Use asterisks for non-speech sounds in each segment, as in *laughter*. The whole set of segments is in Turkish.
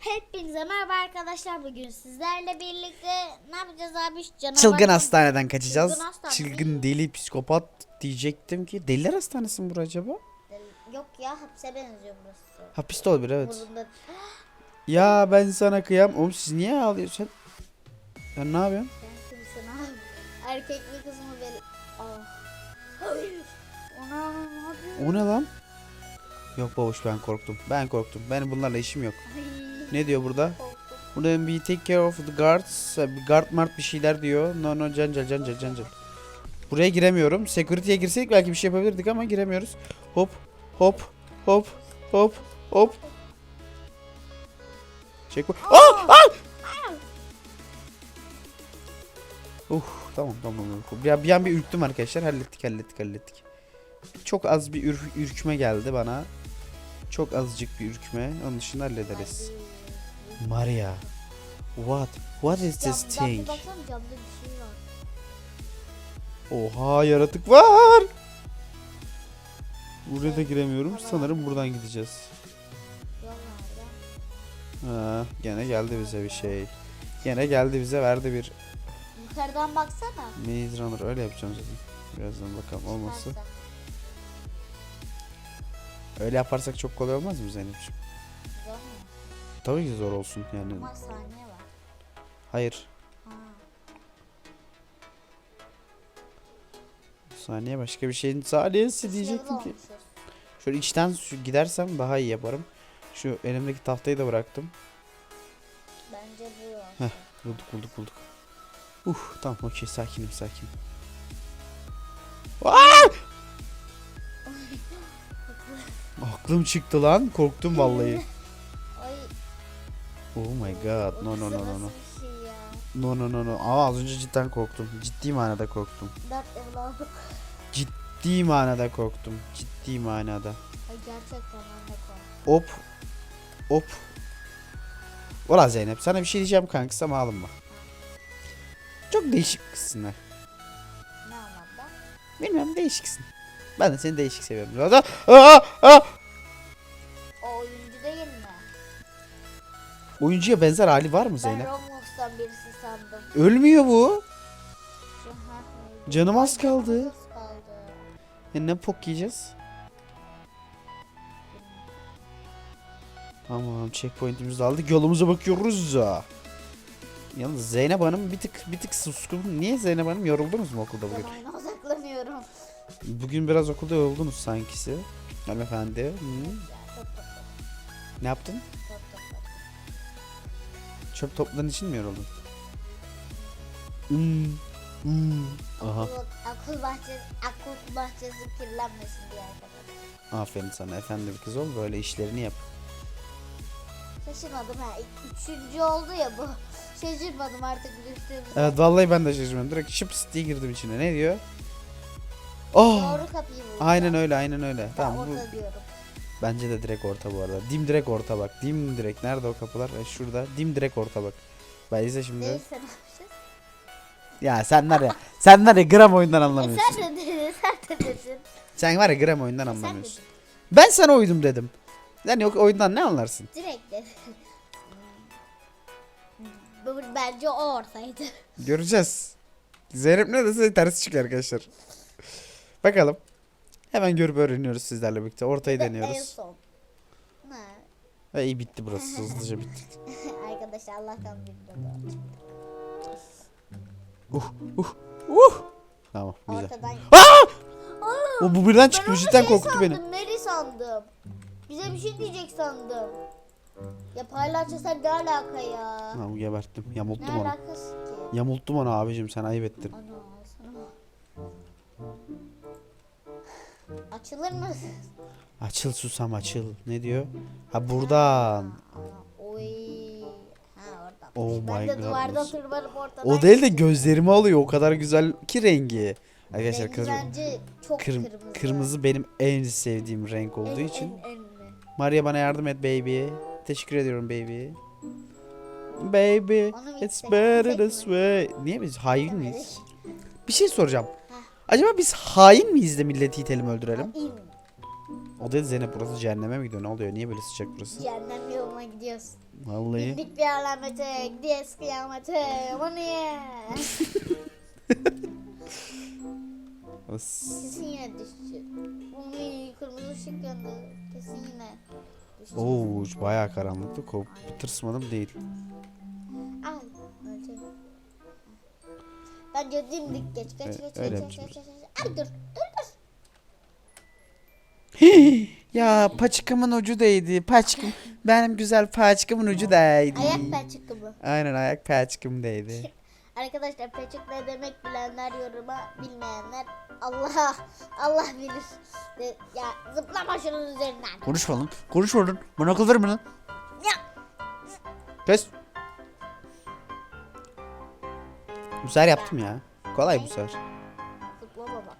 Hepinize merhaba arkadaşlar. Bugün sizlerle birlikte ne yapacağız abi? Canavar Çılgın hastaneden kaçacağız. Çılgın hastane. Çılgın deli psikopat diyecektim ki. Deliler hastanesi mi bu acaba? Yok ya hapse benziyor burası. Hapiste olabilir evet. Burunda *gasps* Ya ben sana kıyam. Oğlum siz niye ağlıyorsun? Sen ne yapıyorsun? sen kimsin abi? Erkek mi kız mı belli? Ah. Hayır. *gasps* Ona ne yapıyorsun? O ne lan? Yok babuş ben korktum. Ben korktum. Benim bunlarla işim yok. Ay, Ne diyor burada? Burada bir take care of the guards. Guard mart bir şeyler diyor. No no cancel cancel cancel. Buraya giremiyorum. Security'ye girseydik belki bir şey yapabilirdik ama giremiyoruz. Hop hop hop hop hop. Çek bu. Aa! Aa! Uh tamam tamam. tamam. Bir, an bir ürktüm arkadaşlar. Hallettik hallettik hallettik. Çok az bir ür- ürkme geldi bana. Çok azıcık bir ürkme. Onun dışında hallederiz. Maria. What? What is this Camdan thing? baksana camda bir şey var. Oha yaratık var. Buraya da giremiyorum. Sanırım buradan gideceğiz. Nerede? Ha, gene geldi bize bir şey. Gene geldi bize verdi bir Yukarıdan baksana. Maze Runner öyle yapacağım zaten. Birazdan bakalım. Çıkarsa. Öyle yaparsak çok kolay olmaz mı Zeynep'ciğim? Tabii ki zor olsun yani. Ama saniye var. Hayır. Ha. Saniye başka bir şeyin saniyesi Biz diyecektim ki. olmuşuz. Şöyle içten gidersem daha iyi yaparım. Şu elimdeki tahtayı da bıraktım. Bence bu yok. Bulduk bulduk bulduk. Uh tamam okey sakinim sakin. Aa! *laughs* Aklım çıktı lan korktum vallahi. *laughs* Oh my god no no no no no. Şey? No no no no. Aa az önce cidden korktum. Ciddi manada korktum. Ciddi manada korktum. Ciddi manada. Gerçekten ben de korktum. Hop. Hop. Ola Zeynep sana bir şey diyeceğim kankası ama alınma. Çok değişik kızsın ha. Ne anlamda? Bilmem değişiksin. Ben de seni değişik seviyorum. Da- Aa, aa! Oyuncuya benzer hali var mı Zeynep? Ben Roblox'tan birisi sandım. Ölmüyor bu. Canım az kaldı. Ya ne pok yiyeceğiz? Tamam checkpointimizi aldık. Yolumuza bakıyoruz. Yalnız Zeynep Hanım bir tık bir tık suskun. Niye Zeynep Hanım yoruldunuz mu okulda bugün? Ben oyuna odaklanıyorum. Bugün biraz okulda yoruldunuz sankisi. Hanımefendi. Hı? Ne yaptın? Çöp topladığın için mi yoruldun? Hmm. Hmm. Aha. Akıl, akıl bahçesi, akıl bahçesi kirlenmesin diye arkadaşlar. Aferin sana efendi bir kız ol böyle işlerini yap. Şaşırmadım ha. Üçüncü oldu ya bu. *laughs* Şaşırmadım artık düştüğümüz. Evet vallahi ben de şaşırmadım. Direkt şıps diye girdim içine. Ne diyor? Oh! Doğru kapıyı vurdu. Aynen öyle aynen öyle. Ben Tamam bu diyorum. Bence de direkt orta bu arada. Dim direkt orta bak. Dim direkt. Nerede o kapılar? E, şurada. Dim direkt orta bak. Ben izle şimdi. Değilse ne yapacağız? Ya sen var ya. sen var ya gram oyundan E anlamıyorsun. sen de dedin, sen de dedin. Sen var ya gram oyundan Sen anlamıyorsun. dedin. Ben sana uydum dedim. Sen yok oyundan ne anlarsın? Direkt dedin. Bu bence o ortaydı. Göreceğiz. Zeynep ne dese tersi çıkıyor arkadaşlar. Bakalım. Hemen görüp öğreniyoruz sizlerle birlikte. Ortayı En deniyoruz. son. Ha. Ve iyi bitti burası. *laughs* Hızlıca bitti. Arkadaşlar Allah'tan de doğru. Uh uh uh. Tamam güzel. Ortadan. O bu birden çıktı. Cidden şey korkuttu beni. sandım, Mary sandım. Bize bir şey diyecek sandım. Ya paylaşça sen ne alaka ya? Tamam geberttim. Ne Yamulttum onu. alakası ki? Yamulttum onu abicim sen ayıp ettin. Ana Açılır mı? Açıl susam açıl. Ne diyor? Ha buradan. Oy. Ha oradan. Oh ben my de God, duvarda tırmanıp ortadan. O değil de gözlerimi alıyor. O kadar güzel ki rengi. Arkadaşlar Rengi kır- bence çok kırm- kırmızı. kırmızı benim en sevdiğim renk En, olduğu için. En, en, en. Maria bana yardım et baby. Teşekkür ediyorum baby. Baby, it's better this way. Niye biz hain miyiz? Bir şey soracağım. Acaba biz hain miyiz de milleti itelim öldürelim? İn. O dedi Zeynep burası cehenneme mi gidiyor? Ne oluyor? Niye böyle sıcak burası? Cehennem yoluna Ama gidiyoruz. Vallahi. Bindik bir alamete, gidiyoruz kıyamete. O niye? As. Kesin yine düşecek. Umi kırmızı ışık yandı. Kesin yine düşecek. Oo bayağı karanlıktı. Kop tırsmadım değil. Bence dimdik geç geç geç geç geç geç geç. Ay dur dur dur. *laughs* ya paçkımın ucu değdi. Paçkım. Benim güzel paçkımın ucu değdi. Ayak peçik mı? Aynen ayak paçkım değdi. *laughs* Arkadaşlar peçik ne demek bilenler yoruma bilmeyenler Allah Allah bilir. De- Ya zıplama şunun üzerinden. Konuşma lan. Konuşma lan. Bana akıl verme lan. Ya. Kes. Bu sefer yaptım ya. Kolay bu sefer. Zıplama bak.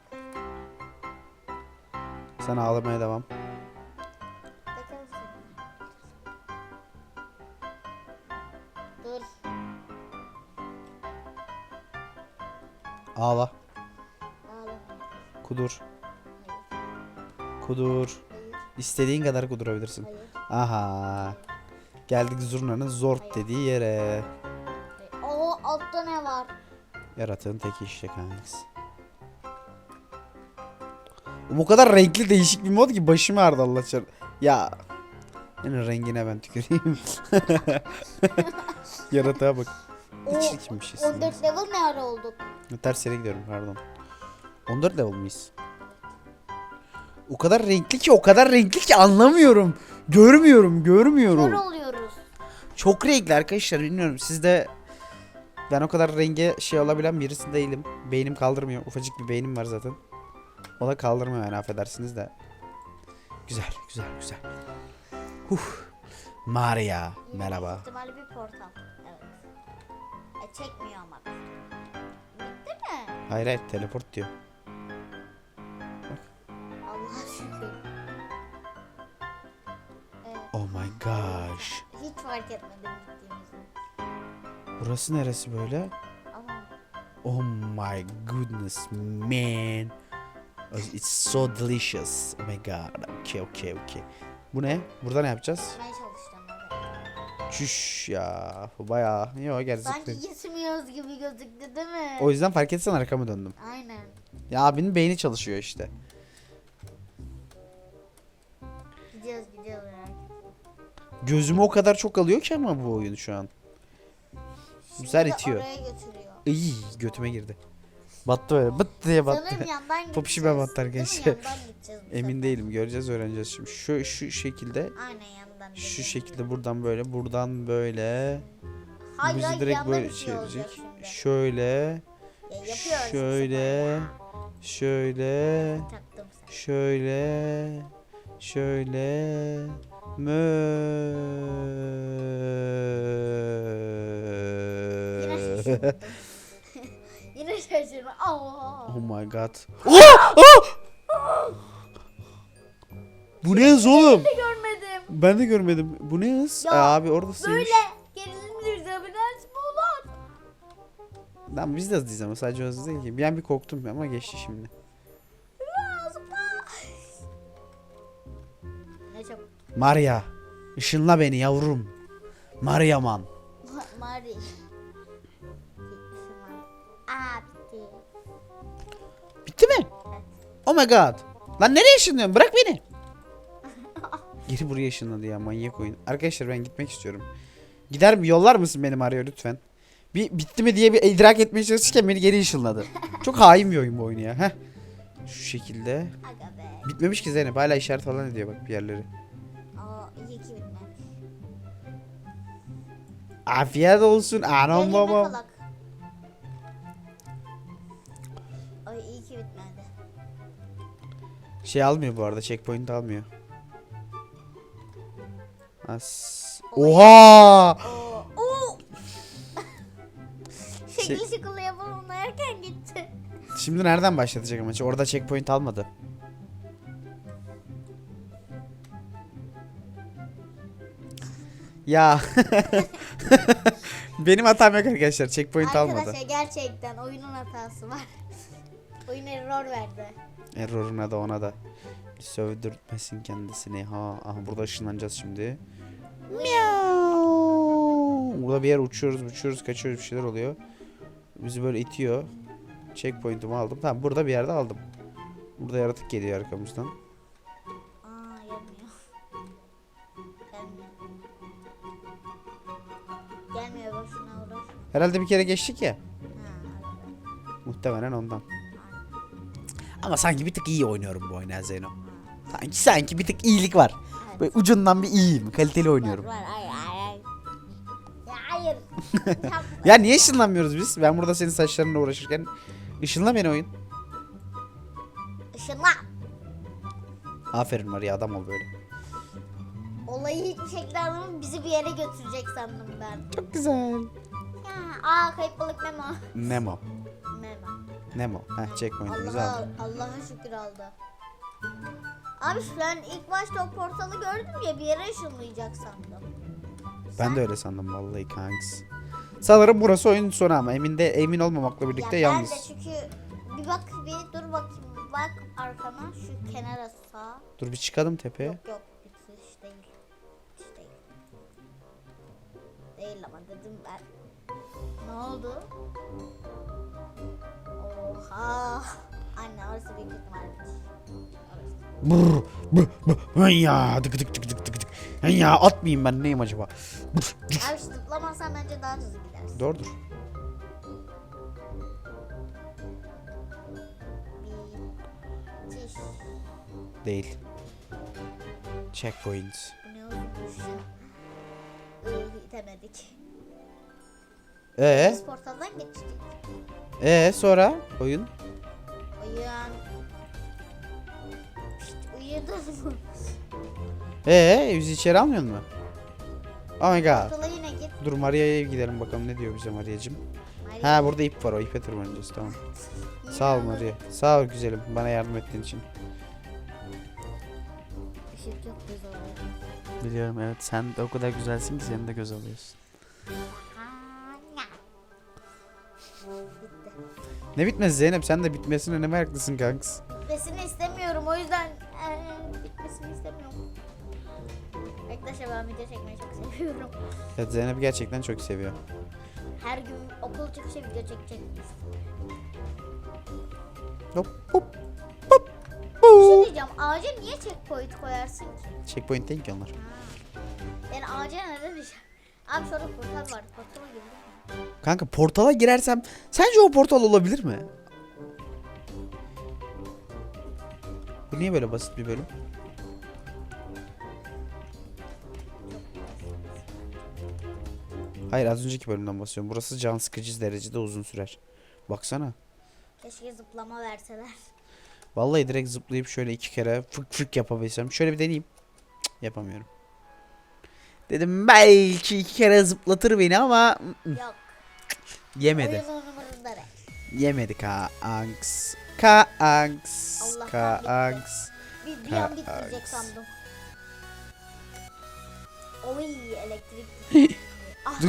Sen ağlamaya devam. Dur. Ağla. Ağlama. Kudur. Kudur. İstediğin kadar kudurabilirsin. Aha. Geldik zurnanın zort dediği yere. Yaratığın tek işte kankası. Bu kadar renkli değişik bir mod ki başım ağrıdı Allah çar. Ya. Senin rengine ben tüküreyim. *laughs* Yaratığa bak. Ne çirkinmişiz. 14 level ne ara olduk? Ters yere gidiyorum pardon. 14 level miyiz? O kadar renkli ki o kadar renkli ki anlamıyorum. Görmüyorum Kör görmüyorum. oluyoruz. Çok renkli arkadaşlar bilmiyorum sizde ben o kadar renge şey olabilen birisi değilim. Beynim kaldırmıyor. Ufacık bir beynim var zaten. O da kaldırmıyor yani affedersiniz de. Güzel güzel güzel. Huh. Maria merhaba. ihtimali bir portal. Evet. E çekmiyor ama. Bitti mi? Hayır hayır teleport diyor. Allah şükür. *laughs* Evet. Oh my gosh. Hiç fark etmedim gittiğimizi. Burası neresi böyle? Oh my goodness man. It's so delicious. Oh my god. Okay okay okay. Bu ne? Burada ne yapacağız? oraya. Çüş ya. Bu bayağı. Yok gerçekten. Sanki gitmiyoruz gibi gözüktü değil mi? O yüzden fark etsen arkamı döndüm. Aynen. Ya abinin beyni çalışıyor işte. Gidiyoruz gidiyoruz. Gözümü o kadar çok alıyor ki ama bu oyun şu an. Şimdi de itiyor. Oraya götürüyor. İyi götüme girdi. Battı böyle. Bıt diye battı. Sanırım yandan *laughs* gideceğiz. Battı Değil mi? arkadaşlar. Yandan gideceğiz bu *laughs* Emin sefer. değilim. Göreceğiz öğreneceğiz şimdi. Şu şu şekilde Aynen yandan. şu dediğin şekilde buradan böyle buradan böyle Hayır, bizi hayır, direkt yandan böyle itiyor olacak çevirecek. şimdi. Şöyle Ya yapıyoruz bu sefer şöyle şöyle Taktım sen. şöyle şöyle Şaşırdım. Yine şaşırdım. Allah. Oh my god. Oh! Oh! Bu ne hız oğlum? Görmedim. Ben de görmedim. Bu ne hız? Ya, Aa, abi oradasıymış. Böyle gerilimdir zabinans mı ulan? Lan biz de hızlıyız ama sadece hızlı değil ki. Bir an bir korktum ama geçti şimdi. Maria. ışınla beni yavrum. Mariaman. Ma- Mari. Gitmişim abi. Aa bitti. Bitti mi? Oh my god. Lan nereye ışınlıyorsun? Bırak beni. *laughs* Geri buraya ışınladı ya manyak oyun. Arkadaşlar ben gitmek istiyorum. Gider mi? Yollar mısın beni Mario lütfen? Bir bitti mi diye bir idrak etmeye çalışırken beni geri ışınladı. *laughs* Çok hain bir oyun bu oyun ya. Heh. Şu şekilde. Bitmemiş ki Zeynep. Hala işaret falan ediyor bak bir yerleri. Afiyet olsun anam Gel babam. yemek alak. Ay iyi ki bitmedi. Şey almıyor bu arada. Checkpoint almıyor. As. Oha! Oo. Oo. *laughs* Şey- Şekil şıkılı yapalım erken gitti. Şimdi nereden başlatacak maçı? Orada checkpoint almadı. Ya. *laughs* Benim hatam yok arkadaşlar. Checkpoint almadı. Arkadaşlar gerçekten oyunun hatası var. *laughs* Oyun error verdi. Error'una da ona da. Sövdürtmesin kendisini. Ha, aha burada ışınlanacağız şimdi. Miau. Burada bir yer uçuyoruz, uçuyoruz, kaçıyoruz bir şeyler oluyor. Bizi böyle itiyor. Checkpoint'imi aldım. Tamam burada bir yerde aldım. Burada yaratık geliyor arkamızdan. Herhalde bir kere geçtik ya. Muhtemelen ondan. Ama sanki bir tık iyi oynuyorum bu oyunu Zeyno. Sanki sanki bir tık iyilik var. Evet. Böyle ucundan bir iyiyim. Kaliteli oynuyorum. Var, var, hayır, hayır. Ya hayır. *laughs* Ya niye ışınlanmıyoruz biz? Ben burada senin saçlarınla uğraşırken ışınla beni oyun. Işınla. Aferin Maria adam ol böyle. Olayı hiçbir şekilde anlamadım. Bizi bir yere götürecek sandım ben. Çok güzel. Aa kayıp balık Memo. Nemo. Memo. Nemo. Heh checkpoint'imizi aldık. Allah'a şükür aldı. Abi ben ilk başta o portalı gördüm ya bir yere ışınlayacak sandım. Ben de öyle sandım vallahi kanks. Sanırım burası oyunun sonu ama emin de emin olmamakla birlikte ya yalnız. Ben de çünkü bir bak bir dur bakayım bak arkana şu kenara sağ. Dur bir çıkalım tepeye. Yok yok Ne oldu? Oha. Anne orası büyük. Orası. Brr, brr, brr. Ya dık dık dık dık dık dık. Ya atmayayım ben neyim acaba? Brr, cık. Abi zıplamazsan bence daha hızlı gidersin. Doğrudur. Bitiş. Değil. Checkpoint. Bu ne olmuş? Iı, itemedik. Ee, Biz portaldan geçtik. ee sonra oyun. Uyan. Pişt, uyudun mu? Ee, bizi içeri almıyor mu? Oh my god. Portala yine git. Dur Maria'ya gidelim bakalım ne diyor bize Maria'cığım. Hayır. Ha burada ip var o ipe tırmanacağız tamam. Yine *laughs* Sağ ol Maria. Sağ ol güzelim bana yardım ettiğin için. Işık. Biliyorum evet sen de o kadar güzelsin ki seni de göz alıyorsun. Ne bitmez Zeynep sen de bitmesine ne meraklısın kanks. Bitmesini istemiyorum o yüzden eee, bitmesini istemiyorum. Arkadaşlar ben video çekmeyi çok seviyorum. Evet Zeynep gerçekten çok seviyor. Her gün okul çıkışı video çekecekmiş. Hop hop Bir şey diyeceğim ağaca niye checkpoint koyarsın ki? Checkpoint değil ki onlar. Yani ağaca neden iş? Abi şurada portal var. Portala girdim. Kanka portala girersem sence o portal olabilir mi? Bu niye böyle basit bir bölüm? Hayır az önceki bölümden bahsediyorum. Burası can sıkıcı derecede uzun sürer. Baksana. Keşke zıplama verseler. Vallahi direkt zıplayıp şöyle iki kere fık fık yapabilsem. Şöyle bir deneyeyim. Cık, yapamıyorum. Dedim belki iki kere zıplatır beni ama ı, ı, Yok. yemedi. Oyunun umurunda değil. Yemedi Kanks. Kanks. Allah Kanks. Bir, bir an bitmeyecek sandım. Oy elektrik. ah,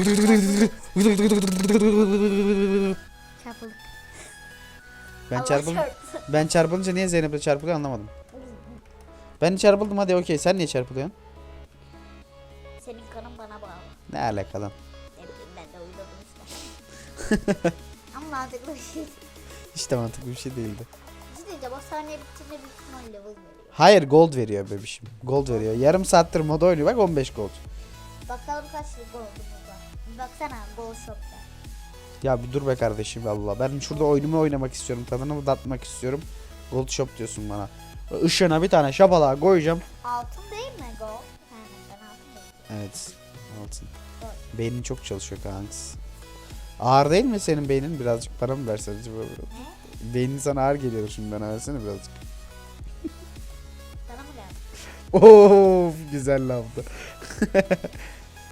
çarpıldık. Ben Allah çarpsın. Ben çarpılınca niye Zeynep'le çarpılıyor anlamadım. Ben çarpıldım hadi okey. Sen niye çarpılıyorsun? Senin kanın bana bağlı. Ne alaka lan? Ne bileyim ben de uydurdum işte. *laughs* Ama mantıklı bir şey. Hiç de mantıklı bir şey değildi. Bir şey diyeceğim o saniye bitince büyük ihtimal level veriyor. Hayır gold veriyor bebişim. Gold veriyor. Yarım saattir moda oynuyor bak 15 gold. Bakalım kaç oldu burada. Bir baksana Gold Shop'ta. Ya bir dur be kardeşim Allah. Ben şurada oyunumu oynamak istiyorum. Tadını datmak istiyorum. Gold shop diyorsun bana. Işığına bir tane şapalağa koyacağım. Altın değil mi Gold? Evet. Altın. Beynin çok çalışıyor kanks. Ağır değil mi senin beynin? Birazcık para mı versen acaba? Beynin sana ağır geliyor şimdi bana versene birazcık. Sana mı geldi? *laughs* Of güzel laftı.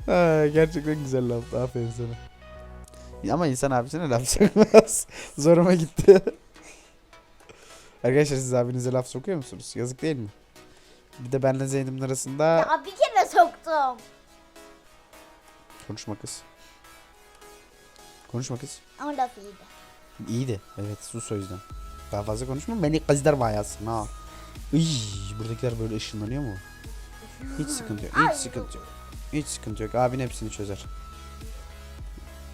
Ha, *laughs* gerçekten güzel laftı. Aferin sana. Ama insan abisine laf *laughs* sokmaz. Zoruma gitti. Arkadaşlar siz abinize laf sokuyor musunuz? Yazık değil mi? Bir de benle Zeynep'in arasında Ya bir kere soktum. konuşma kız. Konuşma kız. Ama laf iyiydi. İyiydi. Evet sus o yüzden. Daha fazla konuşma beni kızlar bayasın ha. Iy, buradakiler böyle ışınlanıyor mu? Hiç sıkıntı yok. Hiç Ay, sıkıntı yok. Hiç sıkıntı yok. Abin hepsini çözer.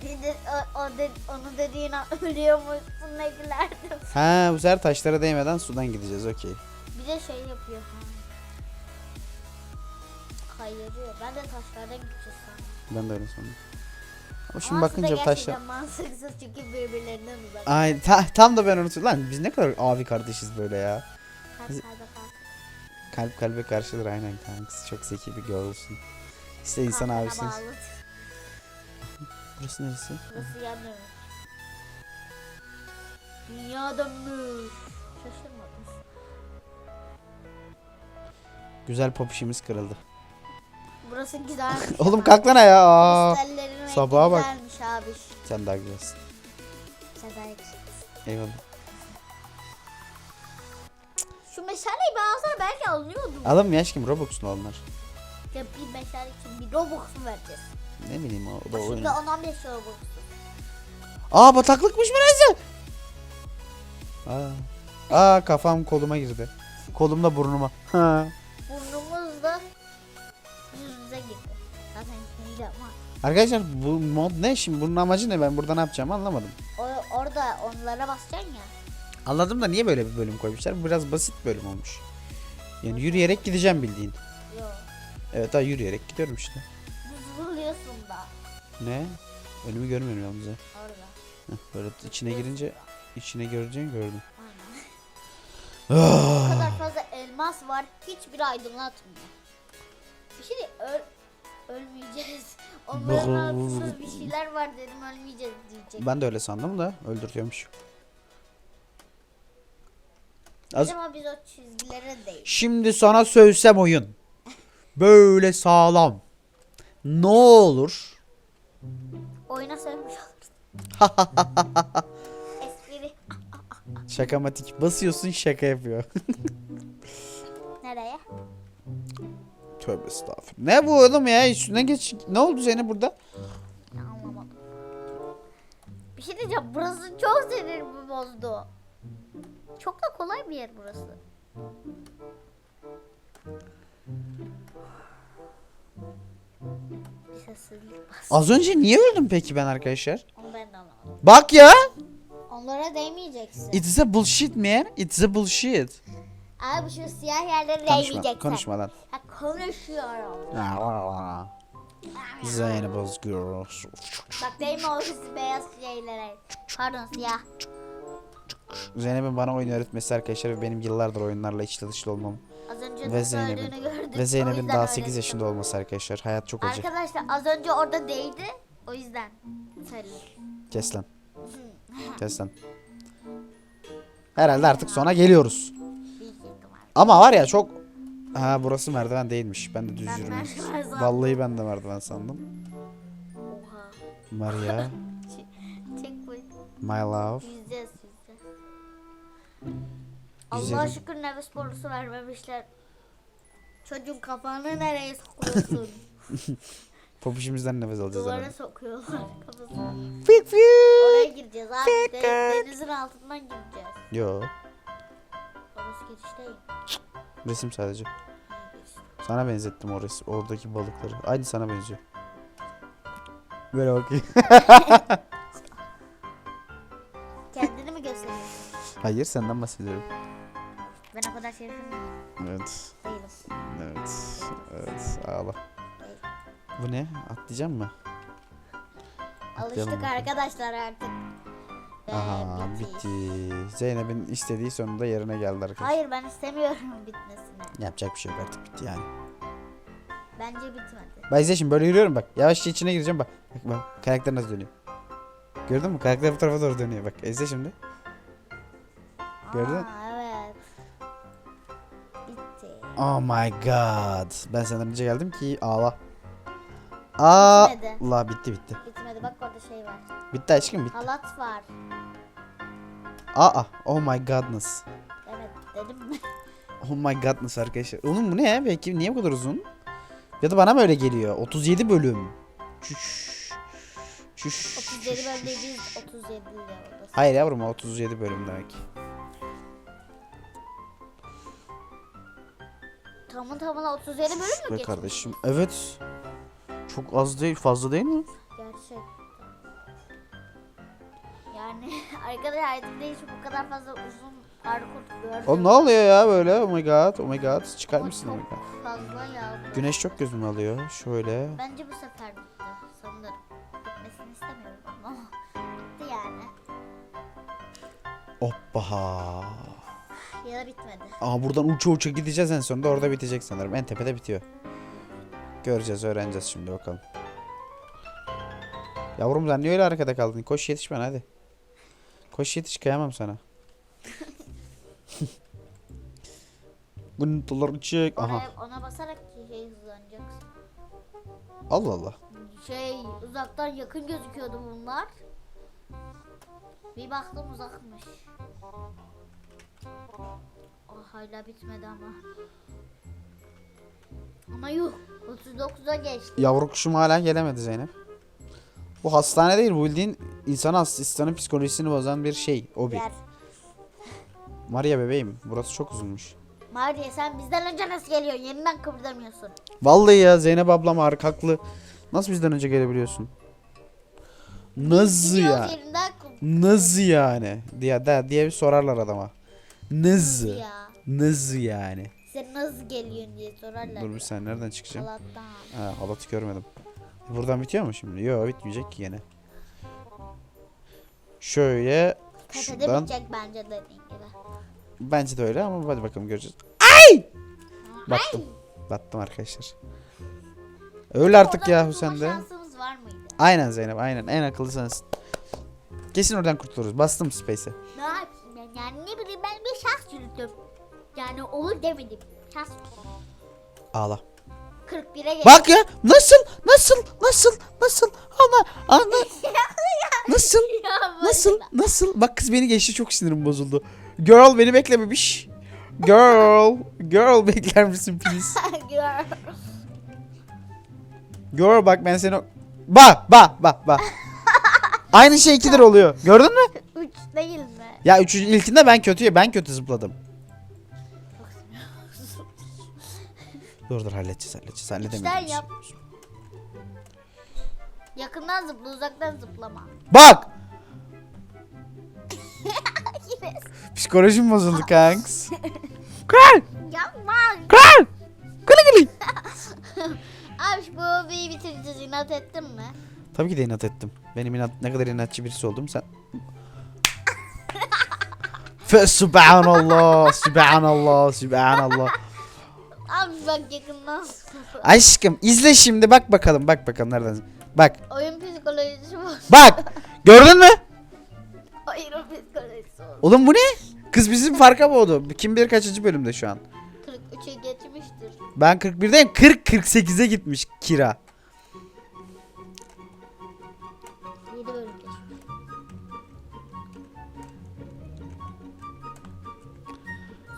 Bir de o, o de, onu dediğin an *laughs* ölüyormuşsun ne gülerdim. Ha bu sefer taşlara değmeden sudan gideceğiz. Okey. Bir de şey yapıyor. Ha. Kayırıyor. Ben de taşlardan gideceğiz. Ben de öyle sandım. Ama şimdi Ama bakınca gerçekten mantıksız çünkü birbirlerinden uzak. Ay ta- tam da ben onu Lan biz ne kadar abi kardeşiz böyle ya. Kalp kalbe kalp. Kalp kalbe karşıdır aynen kankası. Çok zeki bir girl'sın. İşte insan Kalbine abisiniz. bağlı. Burası neresi? Burası yanıyor. Dünya dönmüş. Şaşırmadınız. Güzel popişimiz kırıldı. Burası güzelmiş. *laughs* Oğlum kalk lan ayağa. Aa. Sabaha bak. güzelmiş abi. Sen daha güzelsin. Sen daha yakışıklısın. Eyvallah. Şu meşaleyi ben alsana belki alıyordum. Alın mı aşkım Robux'lu onlar. Ya bir meşale için bir Robux mu vereceğiz? Ne bileyim o, da Şimdi oyun. 10-15 Robux. Aa bataklıkmış burası. Aa. Aa kafam koluma girdi. Kolumla burnuma. Ha. Arkadaşlar bu mod ne şimdi bunun amacı ne ben burada ne yapacağımı anlamadım. O, orada onlara basacaksın ya. Anladım da niye böyle bir bölüm koymuşlar? Bu biraz basit bölüm olmuş. Yani yürüyerek gideceğim bildiğin. Yok. Evet daha yürüyerek gidiyorum işte. Buluyorsun da. Ne? Önümü görmüyorum yalnız ya. Orada. Heh, Böyle içine girince içine göreceğini gördüm. Aynen. Ah. O kadar fazla elmas var. Hiçbir aydınlatmıyor. Bir şey değil, öl ölmeyeceğiz. Onların altında bir şeyler var dedim ölmeyeceğiz diyecek. Ben de öyle sandım da öldürtüyormuş. Az Ama biz o çizgilere değil. Şimdi sana sövsem oyun. Böyle sağlam. Ne olur? Oyuna sövmüş. *laughs* Espri. Şakamatik. Basıyorsun şaka yapıyor. *laughs* Nereye? Tövbe estağfurullah. Ne bu oğlum ya? Üstüne geç. Ne oldu Zeynep burada? Anlamadım. Bir şey diyeceğim. Burası çok sinirimi bozdu. Çok da kolay bir yer burası. Bir sessizlik bas. Az önce niye öldüm peki ben arkadaşlar? Onu ben de anlamadım. Bak ya. Onlara değmeyeceksin. It's a bullshit man. It's a bullshit. Abi şu siyah yerlere Konuşma. değmeyeceksin. Konuşma lan. Ha, konuşuyorum. Zeynep Özgür. Bak değme o şu beyaz şeylere. Pardon siyah. Zeynep'in bana oyun öğretmesi arkadaşlar ve benim yıllardır oyunlarla içli dışlı olmam. Az önce Ve nasıl Zeynep'in- gördük. Ve O Zeynep'in yüzden daha öyle 8 dedim. yaşında olması arkadaşlar. Hayat çok acı. Arkadaşlar az önce orada değdi. O yüzden söyledim. Kes lan. Kes lan. Herhalde artık sona geliyoruz. Ama var ya çok... Ha burası merdiven değilmiş. Ben de düz Ben yürümek. merdiven sandım. Vallahi ben de merdiven sandım. Oha. Maria, *laughs* Checkpoint. my love. Yüzeceğiz yüzeceğiz. Yüzerim. Allah'a şükür nefes borusu vermemişler. Çocuğun kafanı nereye sokuyorsun? *laughs* Popişimizden nefes alacağız Duvara sokuyorlar kafasını. Fik fik. Oraya gireceğiz abi. De- denizin altından gireceğiz. Yo, Orası resim sadece. Sana benzettim o resim, oradaki balıkları. Aynı sana benziyor. Böyle bakayım. *laughs* Kendini mi gösteriyorsun? Hayır senden bahsediyorum. Ben o kadar şerifim Evet, değilim. evet, evet. Ağla. Bu ne? Atlayacak mı? Atlayalım Alıştık bakalım. arkadaşlar artık. Aha bitti. bitti. Zeynep'in istediği sonunda yerine geldi arkadaşlar. Hayır ben istemiyorum *laughs* bitmesini. Yapacak bir şey yok artık bitti yani. Bence bitmedi. Bak izle şimdi böyle yürüyorum bak. Yavaşça içine gireceğim bak. Bak bak karakter nasıl dönüyor. Gördün mü? Karakter bu tarafa doğru dönüyor bak. İzle şimdi. Gördün? Aa, evet. Bitti. Oh my god. Ben senden önce geldim ki ağla. Aa, Bitmedi. Allah bitti bitti. Bitmedi bak orada şey var. Bitti aşkım bitti. Halat var. Aa, oh my godness. Evet dedim? *laughs* Oh my godness arkadaşlar. Oğlum bu ne ya? Belki niye bu kadar uzun? Ya da bana mı öyle geliyor? 37 bölüm. Çüş. Çüş. 37 bölüm değil biz 37 ile oradasın. Hayır yavrum o 37 bölüm demek. Tamı tamına 37 bölüm mü Be geçmiş? kardeşim. Evet. Çok az değil fazla değil mi? Gerçekten. Yani *laughs* arkadaşlar hayatımda hiç bu kadar fazla uzun parkur gördüm. Oğlum ne oluyor ya böyle? Oh my god, oh my god. Çıkar Ama mısın oh my çok god? fazla ya. Güneş çok gözümü alıyor. Şöyle. Bence bu sefer bitti sanırım. Bitmesini istemiyorum ama *laughs* bitti yani. Hoppa. Ya da bitmedi. Aa buradan uça uça gideceğiz en sonunda orada bitecek sanırım. En tepede bitiyor. Göreceğiz, öğreneceğiz şimdi bakalım. Yavrum sen niye öyle arkada kaldın? Koş yetiş bana hadi. Koş yetiş kıyamam sana. *laughs* Guntular çık. Aha. Oraya, ona basarak şey hızlanacaksın. Allah Allah. Şey uzaktan yakın gözüküyordu bunlar. Bir baktım uzakmış. Oh, hala bitmedi ama. Ama yuh 39'a geçti. Yavru kuşum hala gelemedi Zeynep. Bu hastane değil bu bildiğin insan hasta, insanın psikolojisini bozan bir şey. O bir. Yer. Maria bebeğim burası çok uzunmuş. Mariye sen bizden önce nasıl geliyorsun? Yeniden kıpırdamıyorsun. Vallahi ya Zeynep ablam harika haklı. Nasıl bizden önce gelebiliyorsun? Nasıl ya? yerinden Nasıl yani? Diye, de, diye bir sorarlar adama. Nasıl? ya. Nasıl yani? Sen nasıl geliyorsun diye sorarlar. Dur bir sen nereden çıkacağım? Allah'tan. Ha halatı görmedim. Buradan bitiyor mu şimdi? Yok bitmeyecek ki yine. Şöyle Tepede şuradan. bitecek bence dediğin gibi. Bence de öyle ama hadi bakalım göreceğiz. Ay! Battım. Battım arkadaşlar. Öyle artık kurtulma sen de. şansımız var mıydı? Aynen Zeynep aynen en akıllı sensin. Kesin oradan kurtuluruz. Bastım space'e. Ne yapayım ben yani ne bileyim ben bir şans yürüttüm. Yani olur demedim. Şans Ağla. 41'e geçti. Bak ya nasıl nasıl nasıl nasıl ana *laughs* ana nasıl nasıl nasıl bak kız beni geçti çok sinirim bozuldu. Girl beni beklememiş. Girl girl *laughs* bekler misin please? *laughs* Gör. Girl bak ben seni bak bak bak bak. Aynı şey ikidir oluyor. Gördün mü? Üç değil mi? Ya üçüncü ilkinde ben kötüye ben kötü zıpladım. Dur dur halledeceğiz halledeceğiz halledemedim. İşler yap. Yakından zıpla uzaktan zıplama. Bak! Yine *laughs* Psikolojim bozuldu kanks. *laughs* Kral! yapma. Kral! Kılı kılı. *laughs* Abi şu bu bir bitireceğiz inat ettin mi? Tabii ki de inat ettim. Benim inat ne kadar inatçı birisi oldum sen. Fe subhanallah, subhanallah, subhanallah. Abi bak yakından. *laughs* Aşkım izle şimdi bak bakalım bak bakalım nereden. Bak Oyun psikolojisi bu. bak gördün mü? Oyun psikolojisi bu. Oğlum bu ne? Kız bizim farka boğdu. Kim bilir kaçıncı bölümde şu an. 43'e geçmiştir. Ben 41'deyim 40-48'e gitmiş kira. 7 bölüm geçmiş.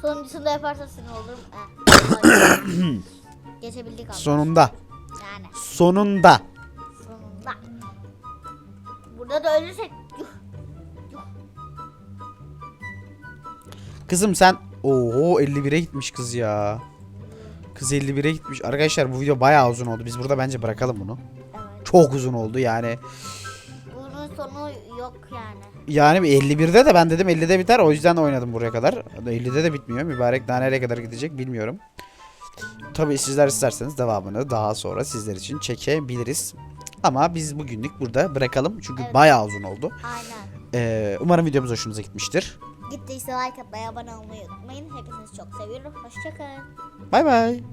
Sonuncusunu da yaparsa sinir olurum. Eh. *clears throat* Geçebildik ama. Sonunda. Yani Sonunda. sonunda. Burada da ölürsek yuh. Kızım sen oho 51'e gitmiş kız ya. Kız 51'e gitmiş. Arkadaşlar bu video bayağı uzun oldu. Biz burada bence bırakalım bunu. Evet. Çok uzun oldu yani. Bunun sonu yok yani. Yani bir 51'de de ben dedim 50'de biter. O yüzden oynadım buraya kadar. 50'de de bitmiyor. Mübarek daha nereye kadar gidecek bilmiyorum. Tabii sizler isterseniz devamını daha sonra sizler için çekebiliriz. Ama biz bugünlük burada bırakalım. Çünkü Evet. bayağı uzun oldu. Aynen. Ee, umarım videomuz hoşunuza gitmiştir. Gittiyse like atmayı, abone olmayı unutmayın. Hepinizi çok seviyorum. Hoşçakalın. Bay bay.